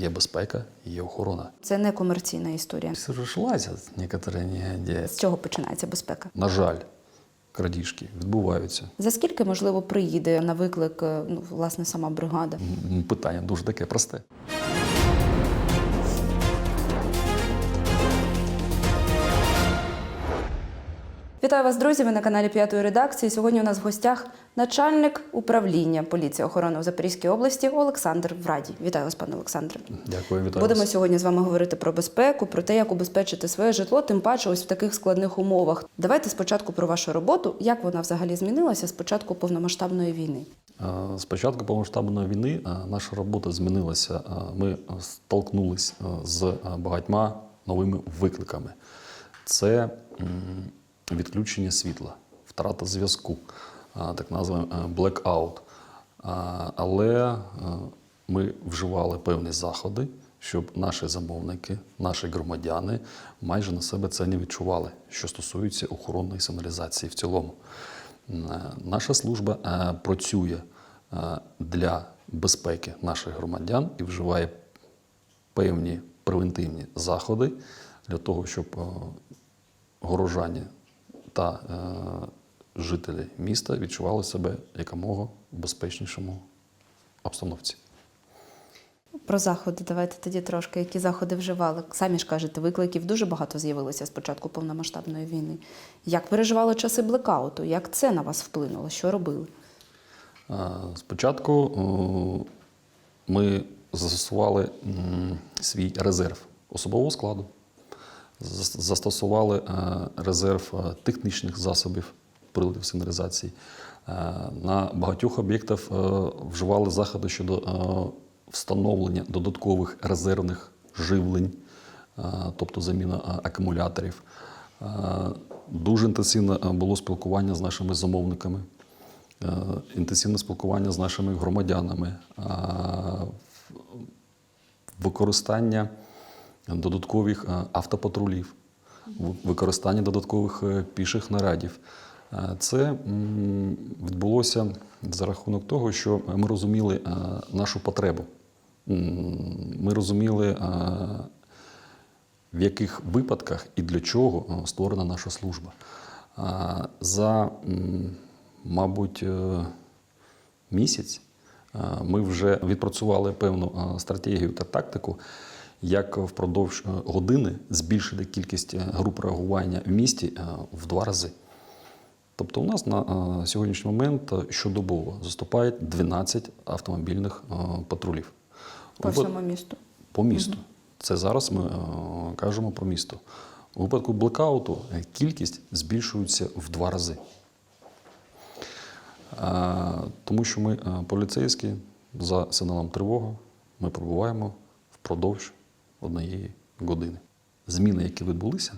є безпека, є охорона. Це не комерційна історія. Розшлася некоторі негодяї. З чого починається безпека? На жаль, крадіжки відбуваються. За скільки можливо приїде на виклик е, ну, власне сама бригада? Питання дуже таке просте. Вітаю вас, друзі! Ви на каналі П'ятої редакції. Сьогодні у нас в гостях начальник управління поліції охорони в Запорізькій області Олександр Врадій. Вітаю вас, пане Олександре. Дякую, вітаю. Будемо вас. сьогодні з вами говорити про безпеку, про те, як убезпечити своє житло, тим паче ось в таких складних умовах. Давайте спочатку про вашу роботу, як вона взагалі змінилася з початку повномасштабної війни. З початку повномасштабної війни наша робота змінилася. Ми столкнулись з багатьма новими викликами. Це відключення світла, втрата зв'язку, так названий blackout. Е, Але е, ми вживали певні заходи, щоб наші замовники, наші громадяни майже на себе це не відчували, що стосується охоронної сигналізації в цілому. Е, Наша служба працює для безпеки наших громадян і вживає певні превентивні заходи для того, щоб горожані та е, жителі міста відчували себе якомога в безпечнішому обстановці. Про заходи давайте тоді трошки, які заходи вживали. Самі ж кажете, викликів дуже багато з'явилося з початку повномасштабної війни. Як переживали часи блекауту? Як це на вас вплинуло? Що робили? Е, Спочатку е, ми застосували свій резерв особового складу, застосували е, резерв е, технічних засобів приладів сигналізації. Е, На багатьох об'єктах вживали заходи щодо встановлення додаткових резервних живлень, тобто заміна акумуляторів. Дуже інтенсивне було спілкування з нашими замовниками інтенсивне спілкування з нашими громадянами, використання додаткових е, автопатрулів, використання додаткових е, піших нарадів. Е, Це відбулося за рахунок того, що ми розуміли нашу потребу. Ми розуміли, в яких випадках і для чого створена наша служба. За, мабуть, місяць ми вже відпрацювали певну стратегію та тактику, як впродовж е, години збільшити кількість е, груп реагування в місті е, в два рази. Тобто у нас на сьогоднішній момент щодобово заступає 12 автомобільних патрулів. По всьому місту. по місту. Це зараз ми кажемо про місто. У випадку блекауту кількість збільшується в два рази. Тому що ми поліцейські за сигналом тривоги ми перебуваємо впродовж однієї години. Зміни, які відбулися,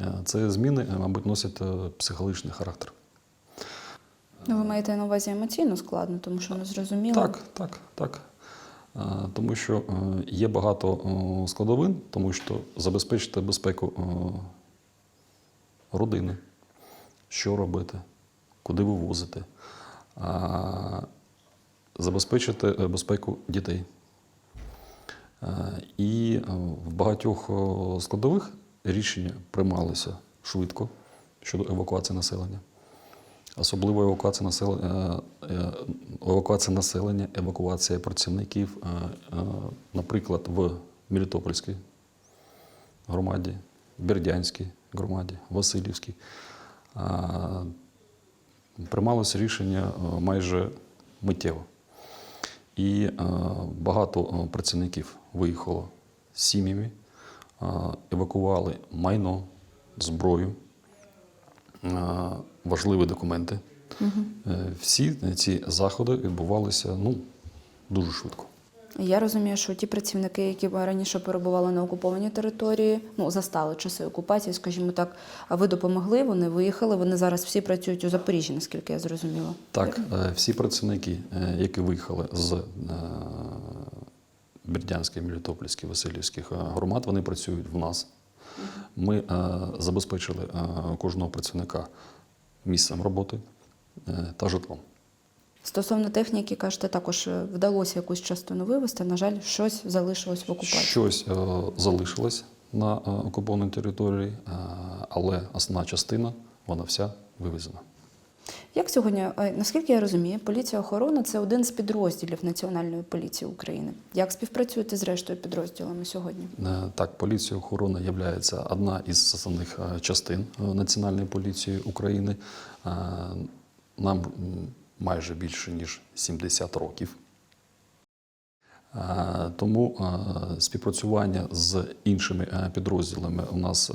е, це зміни, е, мабуть, носять е, психологічний характер. Ну, ви маєте на увазі емоційно складно, тому що не зрозуміло. Так, так, так. Тому що є багато складовин, тому що забезпечити безпеку родини, що робити, куди вивозити, забезпечити безпеку дітей. Е, І е, в багатьох е, складових рішення приймалися швидко щодо евакуації населення. Особливо евакуація населення, евакуація населення, евакуація працівників, наприклад, в Мелітопольській громаді, Бердянській громаді, Васильівській. Приймалося рішення майже миттєво. І е, багато е, працівників виїхало з сім'ями, е, евакували майно, зброю, важливі документи. Угу. Всі ці заходи відбувалися ну, дуже швидко. Я розумію, що ті працівники, які раніше перебували на окупованій території, ну застали часи окупації, скажімо так, а ви допомогли, вони виїхали. Вони зараз всі працюють у Запоріжжі, наскільки я зрозуміла. Так, е, всі працівники, е, які виїхали з е, Бердянської, Мелітопольської, Васильівських громад, вони працюють в нас. Ми забезпечили кожного працівника місцем роботи та житлом. Стосовно техніки, кажете, також е, вдалося якусь частину вивезти. На жаль, щось залишилось в окупації. Щось е, залишилось на е, окупованій території, е, але основна частина вона вся вивезена. Як сьогодні, наскільки я розумію, поліція охорона це один з підрозділів Національної поліції України. Як співпрацюєте з рештою підрозділами сьогодні? Так, поліція охорони є одна із основних частин Національної поліції України. Нам майже більше ніж 70 років. Е, Тому е, співпрацювання з іншими е, підрозділами у нас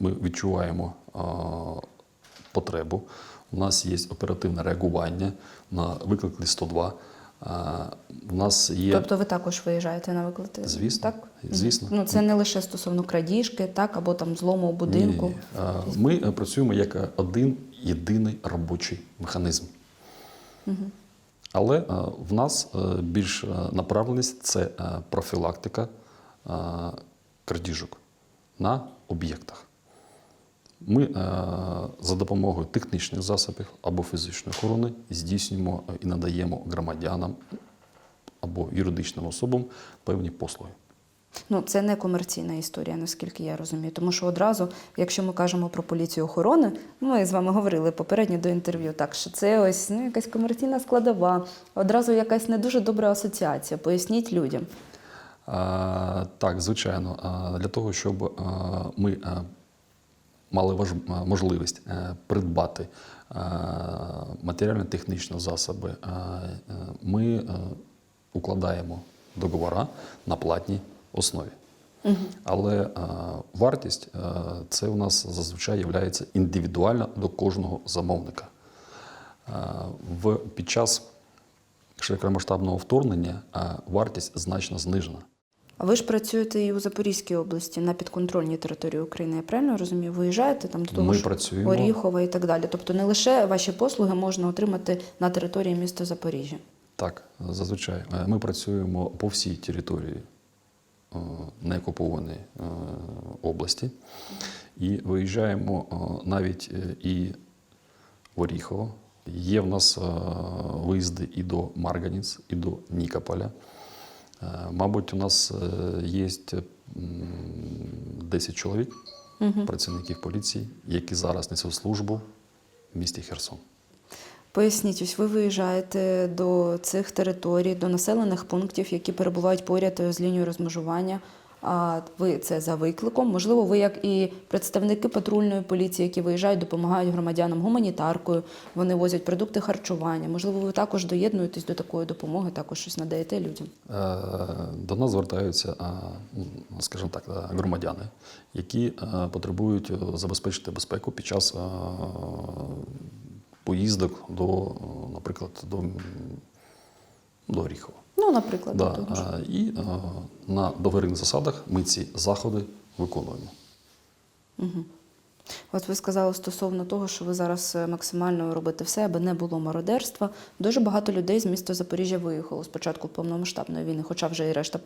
ми відчуваємо потребу. У нас є оперативне реагування на виклики 102. Е, У нас є Тобто ви також виїжджаєте на виклики? Звісно, так? звісно. Ну це не лише стосовно крадіжки, так або там злому будинку. Ні, Ми працюємо як один єдиний робочий механізм. Але е, в нас е, більш е, направленість це профілактика крадіжок на об'єктах. Ми за допомогою технічних засобів або фізичної охорони здійснюємо і надаємо громадянам або юридичним особам певні послуги. Ну, це не комерційна історія, наскільки я розумію. Тому що одразу, якщо ми кажемо про поліцію охорони, ми з вами говорили попередньо до інтерв'ю, так що це ось ну, якась комерційна складова, одразу якась не дуже добра асоціація. Поясніть людям. А, Так, звичайно, А, для того, щоб а, ми а, мали важ- можливість е, придбати а, матеріально-технічні засоби, а, е, ми е, укладаємо договори на платній основі. Але а, вартість а, це у нас зазвичай є індивідуальна до кожного замовника. А, в, під час широкомасштабного вторгнення а, вартість значно знижена. А ви ж працюєте і у Запорізькій області на підконтрольній території України. Я правильно розумію? Виїжджаєте там до того Ми ж працюємо. Оріхова і так далі. Тобто не лише ваші послуги можна отримати на території міста Запоріжжя. Так, зазвичай Е, ми працюємо по всій території е, неокупованої е, області і виїжджаємо е, навіть і в Оріхово. Є в нас виїзди і до Марганіц, і до Нікополя. Мабуть, у нас є 10 чоловік, працівників поліції, які зараз несуть службу в місті Херсон. Поясніть, ось ви виїжджаєте до цих територій, до населених пунктів, які перебувають поряд з лінією розмежування. А ви це за викликом? Можливо, ви як і представники патрульної поліції, які виїжджають, допомагають громадянам гуманітаркою, вони возять продукти харчування. Можливо, ви також доєднуєтесь до такої допомоги, також щось надаєте людям. Е, До нас звертаються, ну, скажімо так, е, громадяни, які е, потребують е, забезпечити безпеку під час е, поїздок до, е, наприклад, до, до Оріхова. Ну, наприклад, Да, е, І е, на договірних засадах ми ці заходи виконуємо. От ви сказали стосовно того, що ви зараз е, максимально робите все, аби не було мародерства. Дуже багато людей з міста Запоріжжя виїхало з початку повномасштабної війни, хоча вже і решта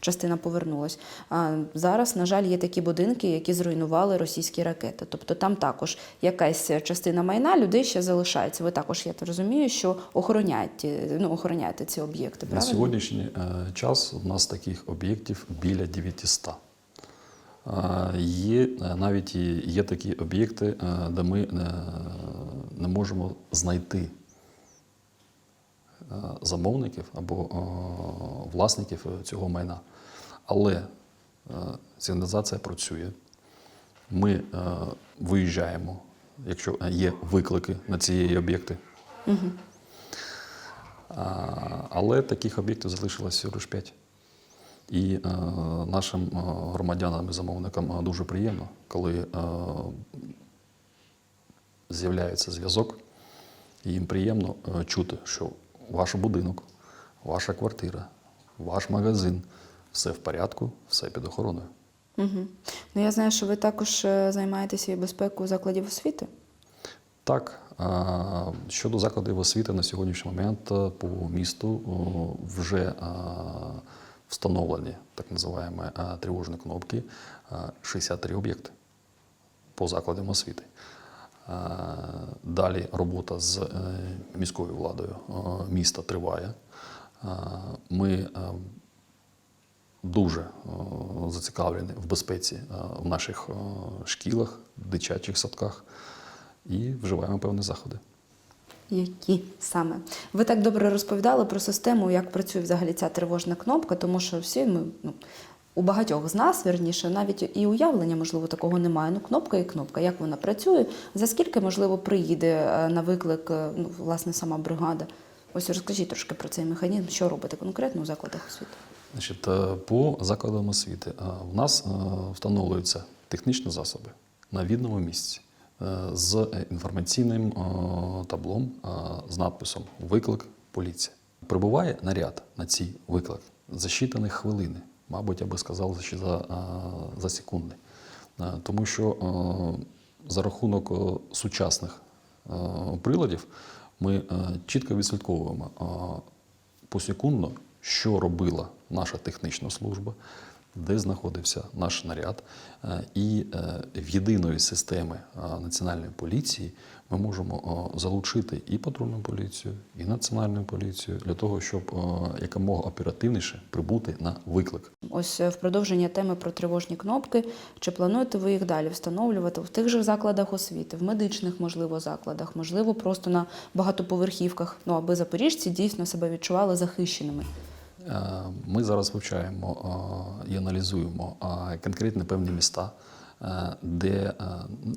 частина повернулась. А зараз, на жаль, є такі будинки, які зруйнували російські ракети. Тобто там також якась частина майна людей ще залишається. Ви також, я розумію, що охороняєте, ну, охороняєте ці об'єкти. На Правильно? сьогоднішній е, час у нас таких об'єктів біля 900. Є е, навіть є такі об'єкти, е, де ми е, не можемо знайти замовників або власників цього майна. Але сигналізація працює. Ми виїжджаємо, якщо є виклики на ці об'єкти. А, Але таких об'єктів залишилось лише 5. І е, нашим е, громадянам і замовникам е, дуже приємно, коли е, з'являється зв'язок, і їм приємно чути, що ваш будинок, ваша квартира, ваш магазин все в порядку, все під охороною. Угу. Ну, я знаю, що ви також займаєтеся і безпекою закладів освіти. Так, щодо закладів освіти на сьогоднішній момент по місту вже встановлені так називаємо тривожні кнопки, 63 об'єкти по закладам освіти. Е, Далі робота з е, міською владою е, міста триває. Е, Ми е, дуже е, зацікавлені в безпеці е, в наших е, шкілах, дитячих садках і вживаємо певні заходи. Які саме? Ви так добре розповідали про систему, як працює взагалі ця тривожна кнопка, тому що всі ми ну, у багатьох з нас, вірніше, навіть і уявлення, можливо, такого немає. Ну, кнопка і кнопка, як вона працює, за скільки, можливо, приїде е, на виклик е, ну, власне сама бригада. Ось розкажіть трошки про цей механізм, що робите конкретно у закладах освіти. Значить, е, по закладам освіти в нас встановлюються технічні засоби на відному місці з інформаційним е, таблом е, з надписом Виклик поліція. Прибуває наряд на цей виклик за щитані хвилини, мабуть, я би сказав, за, е, за секунди. Е, Тому що е, за рахунок е, сучасних е, приладів ми е, чітко відслідковуємо е, посекундно, що робила наша технічна служба, де знаходився наш наряд. Е, І е, в єдиної системи е, національної поліції ми можемо залучити і патрульну поліцію, і національну поліцію для того, щоб якомога оперативніше прибути на виклик. Ось в продовження теми про тривожні кнопки. Чи плануєте ви їх далі встановлювати в тих же закладах освіти, в медичних, можливо, закладах, можливо, просто на багатоповерхівках, ну аби запоріжці дійсно себе відчували захищеними? Е, Ми зараз вивчаємо е, і аналізуємо е, конкретні певні міста, де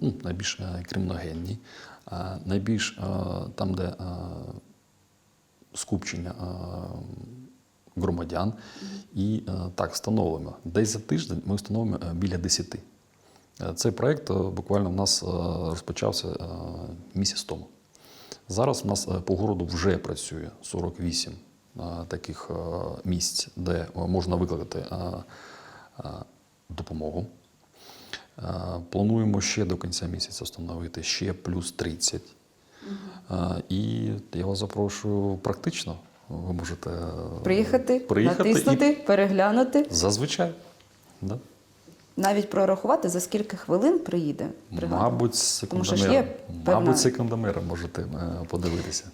ну, найбільш криміногенні, найбільш там, де скупчення громадян. І так встановлюємо. Десь за тиждень ми встановимо біля 10. Е, Цей проєкт буквально в нас розпочався місяць тому. Зараз у нас по городу вже працює 48 е, таких місць, де е, можна викликати допомогу. Плануємо ще до кінця місяця встановити ще плюс 30. Е, І я вас запрошую практично. Ви можете е, Приїхати, приїхати натиснути, переглянути, зазвичай. Да? навіть прорахувати, за скільки хвилин приїде бригада. Мабуть, Тому секундомером. Мабуть, секундомером можете е, подивитися.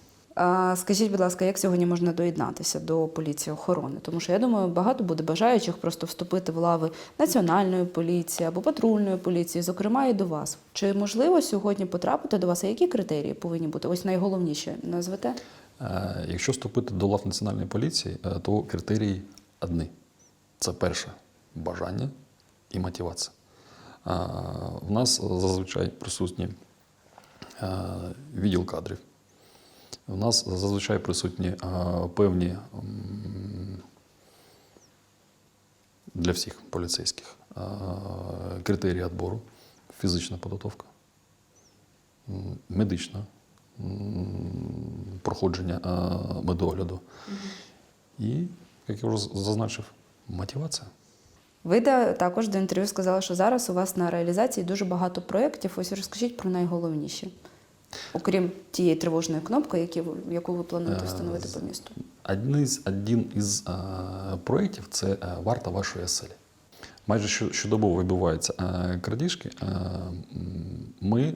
Скажіть, будь ласка, як сьогодні можна доєднатися до поліції охорони? Тому що я думаю, багато буде бажаючих просто вступити в лави національної поліції або патрульної поліції, зокрема і до вас. Чи можливо сьогодні потрапити до вас? А які критерії повинні бути? Ось найголовніше назвете? Е, Якщо вступити до лав національної поліції, е, то критерії одні: це перше бажання і мотивація. Е, В нас зазвичай присутні відділ кадрів. У нас зазвичай присутні е, певні для всіх поліцейських е, критерії відбору, фізична підготовка, медична проходження е, медогляду. І, як я вже зазначив, мотивація. Ви також до інтерв'ю сказали, що зараз у вас на реалізації дуже багато проєктів. Ось розкажіть про найголовніші, окрім тієї тривожної кнопки, які яку ви плануєте Е, встановити по місту. Один із, один із е, проєктів це е, варта вашої оселі. Майже що- щодобово відбуваються е, крадіжки. Ми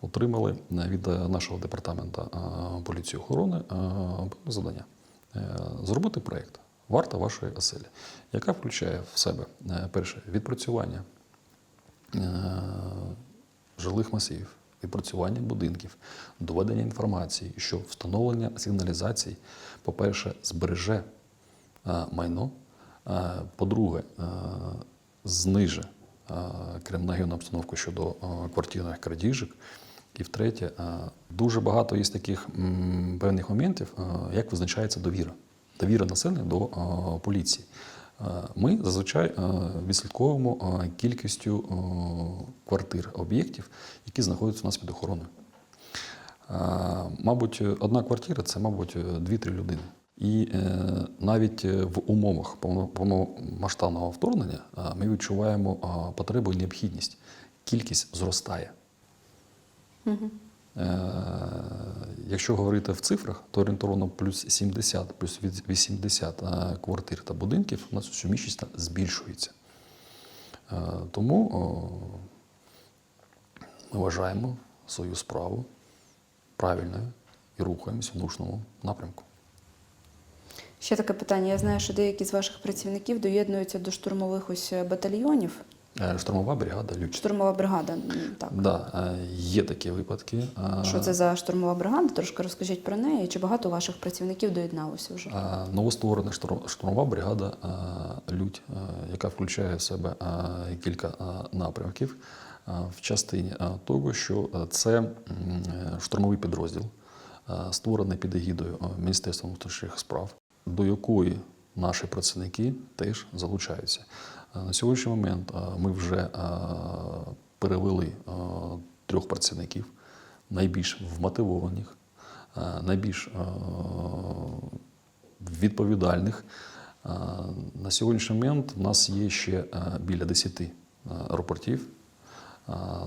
отримали від нашого департаменту поліції охорони завдання зробити проєкт Варта вашої оселі, яка включає в себе перше відпрацювання жилих масивів, відпрацювання будинків, доведення інформації, що встановлення сигналізацій, по-перше, збереже е, майно, е, по-друге, е, зниже криміногенну обстановку щодо квартирних крадіжок. І втретє, дуже багато є таких певних моментів, як визначається довіра. Довіра населення до поліції. Е, Ми зазвичай е, відслідковуємо е, кількістю квартир, об'єктів, які знаходяться у нас під охороною. Мабуть, одна квартира це, мабуть, 2-3 людини. І навіть в умовах повномасштабного вторгнення ми відчуваємо потребу і необхідність. Кількість зростає. Е, Якщо говорити в цифрах, то орієнтовно плюс 70, плюс 80 е, квартир та будинків у нас щомісячно збільшується. Е, Тому ми вважаємо свою справу правильною і рухаємось в нужному напрямку. Ще таке питання. Я знаю, що деякі з ваших працівників доєднуються до штурмових ось батальйонів. Е, Штурмова бригада Люч. Штурмова бригада. Так. Да, е, є такі випадки. Е, Що це за штурмова бригада? Трошки розкажіть про неї. Чи багато ваших працівників доєдналося вже? Новостворена штурмова бригада Людь, яка включає в себе кілька напрямків в частині того, що це штурмовий підрозділ, створений під егідою Міністерства внутрішніх справ, до якої наші працівники теж залучаються. Е, На сьогоднішній момент е, ми вже е, перевели трьох працівників, найбільш вмотивованих, найбільш відповідальних. На сьогоднішній момент в нас є ще біля 10 е, аеропортів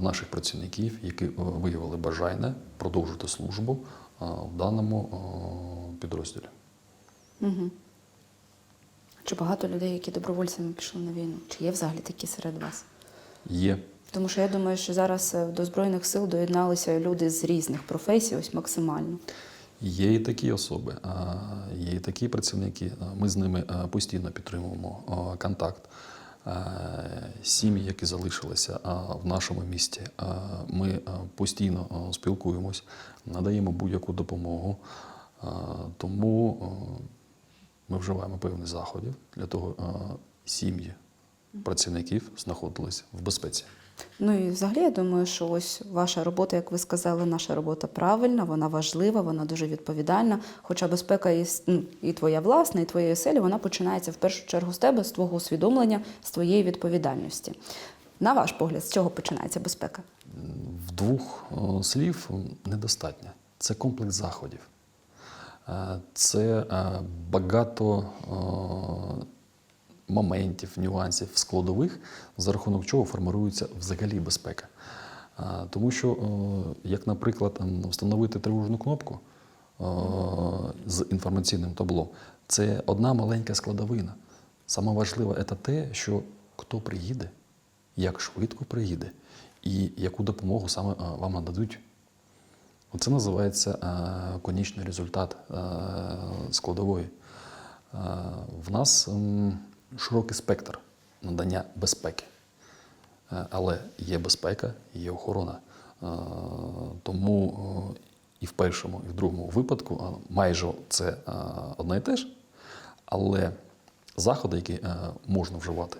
наших працівників, які виявили бажання продовжити службу в даному підрозділі. Угу. Чи багато людей, які добровольцями пішли на війну? Чи є взагалі такі серед вас? Є Тому що я думаю, що зараз е, до Збройних сил доєдналися люди з різних професій, ось максимально. Є і такі особи, є і такі працівники. Ми з ними постійно підтримуємо контакт. Сім'ї, які залишилися в нашому місті, ми постійно спілкуємось, надаємо будь-яку допомогу. Тому ми вживаємо певних заходів для того, сім'ї працівників знаходились в безпеці. Ну і взагалі я думаю, що ось ваша робота, як ви сказали, наша робота правильна, вона важлива, вона дуже відповідальна. Хоча безпека і, ну, і твоя власна, і твоєї селі, вона починається в першу чергу з тебе, з твого усвідомлення, з твоєї відповідальності. На ваш погляд, з чого починається безпека? В двох е, слів недостатньо. Це комплекс заходів. Е, Це е, багато е, моментів, нюансів, складових, за рахунок чого формирується взагалі безпека. Тому що, як, наприклад, встановити тривожну кнопку з інформаційним табло, це одна маленька складовина. Саме важливе це те, що хто приїде, як швидко приїде і яку допомогу саме вам нададуть. Оце називається е, конічний результат е, складової. Е, В нас широкий спектр надання безпеки. Але є безпека, є охорона. Тому і в першому, і в другому випадку майже це одне і те ж, але заходи, які можна вживати,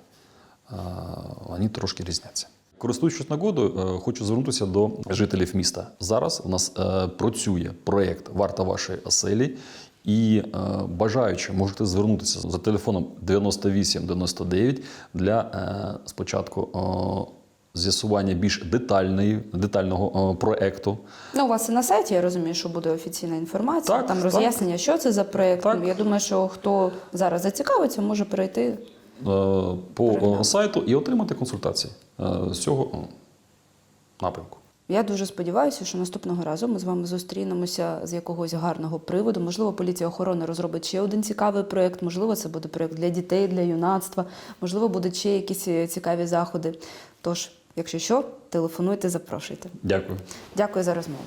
вони трошки різняться. Користуючись нагодою, е, хочу звернутися до жителів міста. Зараз у нас е, працює проєкт Варта вашої оселі. І е, бажаючи, можете звернутися за телефоном 9899 для спочатку з'ясування більш детальної, детального проєкту. Ну, у вас і на сайті я розумію, що буде офіційна інформація, Так, там так. роз'яснення, що це за проєкт. Так. Я думаю, що хто зараз зацікавиться, може перейти. Е, по е, сайту і отримати консультації е, з цього е, напрямку. Я дуже сподіваюся, що наступного разу ми з вами зустрінемося з якогось гарного приводу. Можливо, поліція охорони розробить ще один цікавий проєкт. Можливо, це буде проєкт для дітей, для юнацтва. Можливо, будуть ще якісь цікаві заходи. Тож, якщо що, телефонуйте, запрошуйте. Дякую. Дякую за розмову.